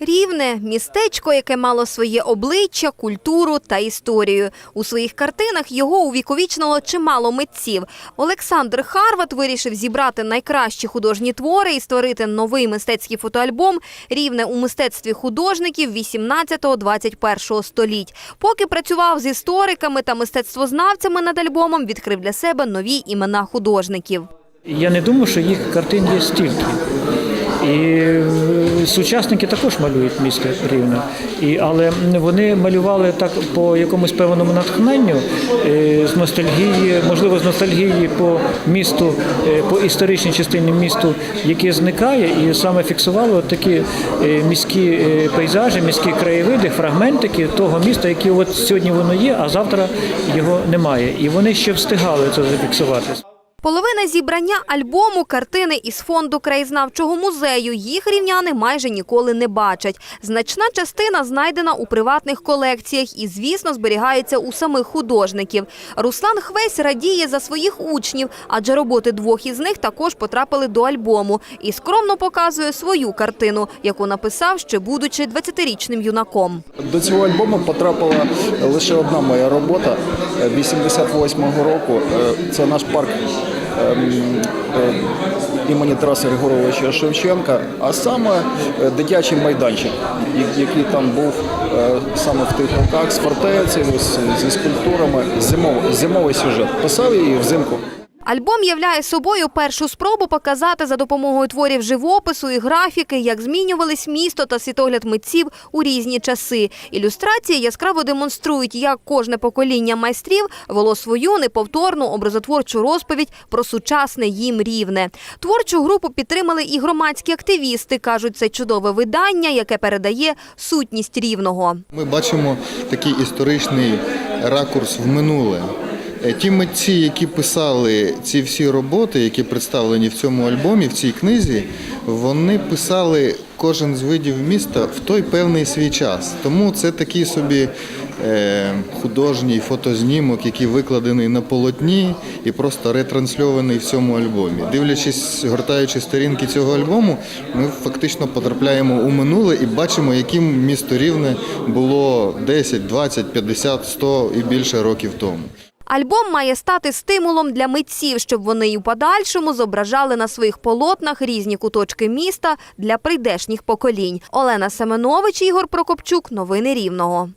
Рівне містечко, яке мало своє обличчя, культуру та історію. У своїх картинах його увіковічнило чимало митців. Олександр Харват вирішив зібрати найкращі художні твори і створити новий мистецький фотоальбом Рівне у мистецтві художників 18-21 століть. Поки працював з істориками та мистецтвознавцями над альбомом, відкрив для себе нові імена художників. Я не думаю, що їх картин є стільки. І е, сучасники також малюють місто Рівне. І, але вони малювали так по якомусь певному натхненню, е, з ностальгії, можливо, з ностальгії по місту, е, по історичній частині місту, яке зникає, і саме фіксували от такі міські пейзажі, міські краєвиди, фрагментики того міста, яке от сьогодні воно є, а завтра його немає. І вони ще встигали це зафіксувати. Половина зібрання альбому картини із фонду краєзнавчого музею. Їх рівняни майже ніколи не бачать. Значна частина знайдена у приватних колекціях і, звісно, зберігається у самих художників. Руслан Хвесь радіє за своїх учнів, адже роботи двох із них також потрапили до альбому і скромно показує свою картину, яку написав ще будучи 20-річним юнаком. До цього альбому потрапила лише одна моя робота е, 88-го року. Е, Це наш парк імені Тараса Григоровича Шевченка, а саме е, дитячий майданчик, який там був е, саме в тих роках з фортецями, зі скульптурами. Зимовий сюжет. Писав її взимку. Альбом являє собою першу спробу показати за допомогою творів живопису і графіки, як змінювались місто та світогляд митців у різні часи. Ілюстрації яскраво демонструють, як кожне покоління майстрів вело свою неповторну образотворчу розповідь про сучасне їм рівне. Творчу групу підтримали і громадські активісти. кажуть, це чудове видання, яке передає сутність рівного. Ми бачимо такий історичний ракурс в минуле. Е, Ті митці, які писали ці всі роботи, які представлені в цьому альбомі, в цій книзі, вони писали кожен з видів міста в той певний свій час. Тому це такий собі е, художній фотознімок, який викладений на полотні і просто ретрансльований в цьому альбомі. Дивлячись, гортаючи сторінки цього альбому, ми фактично потрапляємо у минуле і бачимо, яким місто рівне було 10, 20, 50, 100 і більше років тому. Альбом має стати стимулом для митців, щоб вони й у подальшому зображали на своїх полотнах різні куточки міста для прийдешніх поколінь. Олена Семенович, Ігор Прокопчук. Новини Рівного.